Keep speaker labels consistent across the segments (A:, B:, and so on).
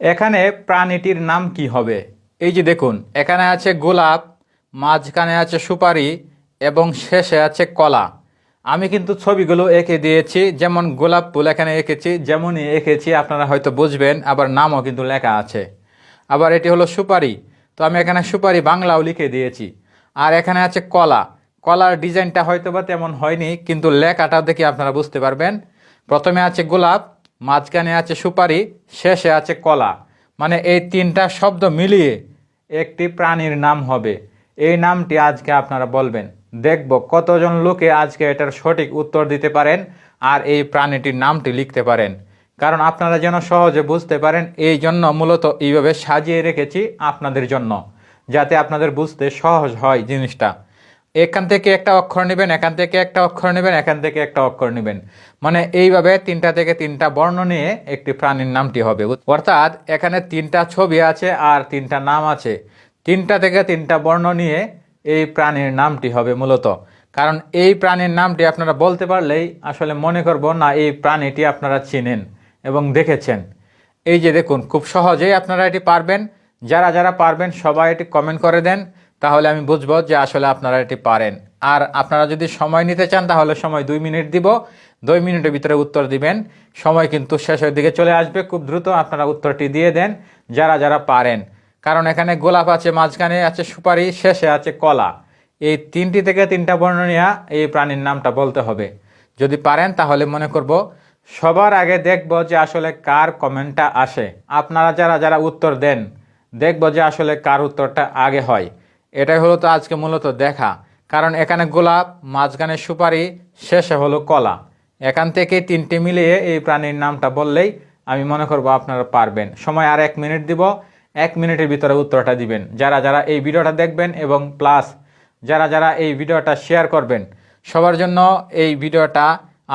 A: এখানে প্রাণীটির নাম কি হবে? এই যে দেখুন, এখানে আছে গোলাপ, মাঝখানে আছে সুপারি, এবং শেষে আছে কলা। আমি কিন্তু ছবিগুলো এঁকে দিয়েছি, যেমন গোলাপ ফুল এখানে এঁকেছি, যেমনই এঁকেছি, আপনারা হয়তো বুঝবেন, আবার নামও কিন্তু লেখা আছে। আবার এটি হলো সুপারি, তো আমি এখানে সুপারি বাংলাও লিখে দিয়েছি। আর এখানে আছে কলা। কলার ডিজাইনটা হয়তো বা তেমন হয়নি, কিন্তু লেখাটা দেখে আপনারা বুঝতে পারবেন। প্রথমে আছে গোলাপ মাঝখানে আছে সুপারি, শেষে আছে কলা। মানে এই তিনটা শব্দ মিলিয়ে একটি প্রাণীর নাম হবে। এই নামটি আজকে আপনারা বলবেন। দেখব কতজন লোকে আজকে এটার সঠিক উত্তর দিতে পারেন আর এই প্রাণীটির নামটি লিখতে পারেন। কারণ আপনারা যেন সহজে বুঝতে পারেন, এই জন্য মূলত এইভাবে সাজিয়ে রেখেছি আপনাদের জন্য, যাতে আপনাদের বুঝতে সহজ হয় জিনিসটা। এখান থেকে একটা অক্ষর নেবেন, এখান থেকে একটা অক্ষর নেবেন, এখান থেকে একটা অক্ষর নেবেন। মানে এইভাবে তিনটা থেকে তিনটা বর্ণ নিয়ে একটি প্রাণীর নামটি হবে। অর্থাৎ এখানে তিনটা ছবি আছে আর তিনটা নাম আছে। তিনটা থেকে তিনটা বর্ণ নিয়ে এই প্রাণীর নামটি হবে মূলত। কারণ এই প্রাণীর নামটি আপনারা বলতে পারলেই আসলে মনে করব, না, এই প্রাণীটি আপনারা চিনেন এবং দেখেছেন। এই যে দেখুন, খুব সহজেই আপনারা এটি পারবেন। যারা যারা পারবেন সবাই এটি কমেন্ট করে দেন। তাহলে আমি বুঝব যে আসলে আপনারা এটি পারেন। আর আপনারা যদি সময় নিতে চান, তাহলে সময় দুই মিনিট দিব। দুই মিনিটের ভিতরে উত্তর দিবেন। সময় কিন্তু শেষের দিকে চলে আসবে। খুব দ্রুত আপনারা উত্তরটি দিয়ে দেন, যারা যারা পারেন। কারণ এখানে গোলাপ আছে, মাঝখানে আছে সুপারি, শেষে আছে কলা। এই তিনটি থেকে তিনটা বর্ণ নেওয়া এই প্রাণীর নামটা বলতে হবে। যদি পারেন, তাহলে মনে করব, সবার আগে দেখব যে আসলে কার কমেন্টটা আসে। আপনারা যারা যারা উত্তর দেন, দেখব যে আসলে কার উত্তরটা আগে হয়। এটাই হলো তো আজকে মূলত দেখা। কারণ এখানে গোলাপ, মাঝখানে সুপারি, শেষে হলো কলা। এখান থেকে তিনটি মিলিয়ে এই প্রাণীর নামটা বললেই আমি মনে করব আপনারা পারবেন। সময় আর এক মিনিট দিব। এক মিনিটের ভিতরে উত্তরটা দিবেন। যারা যারা এই ভিডিওটা দেখবেন এবং প্লাস যারা যারা এই ভিডিওটা শেয়ার করবেন, সবার জন্য এই ভিডিওটা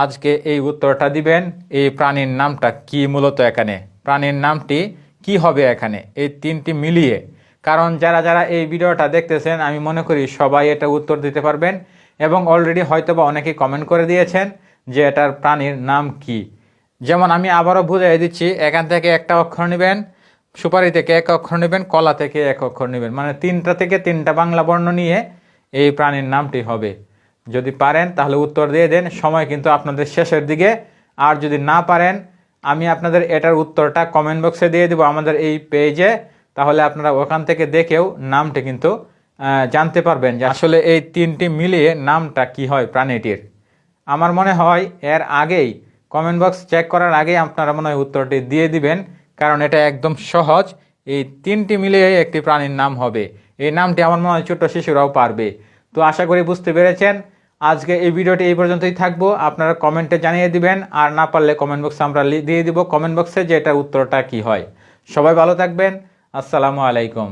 A: আজকে এই উত্তরটা দিবেন, এই প্রাণীর নামটা কি মূলত এখানে? প্রাণীর নামটি কি হবে এখানে? এই তিনটি মিলিয়ে। কারণ যারা যারা এই ভিডিওটা দেখতেছেন, আমি মনে করি সবাই এটা উত্তর দিতে পারবেন। এবং অলরেডি হয়তো বা অনেকেই কমেন্ট করে দিয়েছেন যে এটার প্রাণীর নাম কি। যেমন আমি আবারও বুঝিয়ে দিচ্ছি, এখান থেকে একটা অক্ষর নেবেন, সুপারি থেকে এক অক্ষর নেবেন, কলা থেকে এক অক্ষর নেবেন। মানে তিনটা থেকে তিনটা বাংলা বর্ণ নিয়ে এই প্রাণীর নামটি হবে। যদি পারেন তাহলে উত্তর দিয়ে দেন, সময় কিন্তু আপনাদের শেষের দিকে। আর যদি না পারেন, আমি আপনাদের এটার উত্তরটা কমেন্ট বক্সে দিয়ে দেবো আমাদের এই পেজে তাহলে আপনারা ওখান থেকে দেখেও নামটি কিন্তু জানতে পারবেন যে আসলে এই তিনটি মিলিয়ে নামটা কি হয় প্রাণীটির। আমার মনে হয় এর আগেই কমেন্ট বক্স চেক করার আগেই আপনারা মনে হয় উত্তরটি দিয়ে দিবেন, কারণ এটা একদম সহজ। এই তিনটি মিলিয়ে একটি প্রাণীর নাম হবে। এই নামটি আমার মনে হয় ছোট্ট শিশুরাও পারবে। তো আশা করি বুঝতে পেরেছেন। আজকে এই ভিডিওটি এই পর্যন্তই থাকব। আপনারা কমেন্টে জানিয়ে দিবেন, আর না পারলে কমেন্ট বক্সে আমরা দিয়ে দিব কমেন্ট বক্সে যে এটার উত্তরটা কি হয়। সবাই ভালো থাকবেন। আসসালামু আলাইকুম।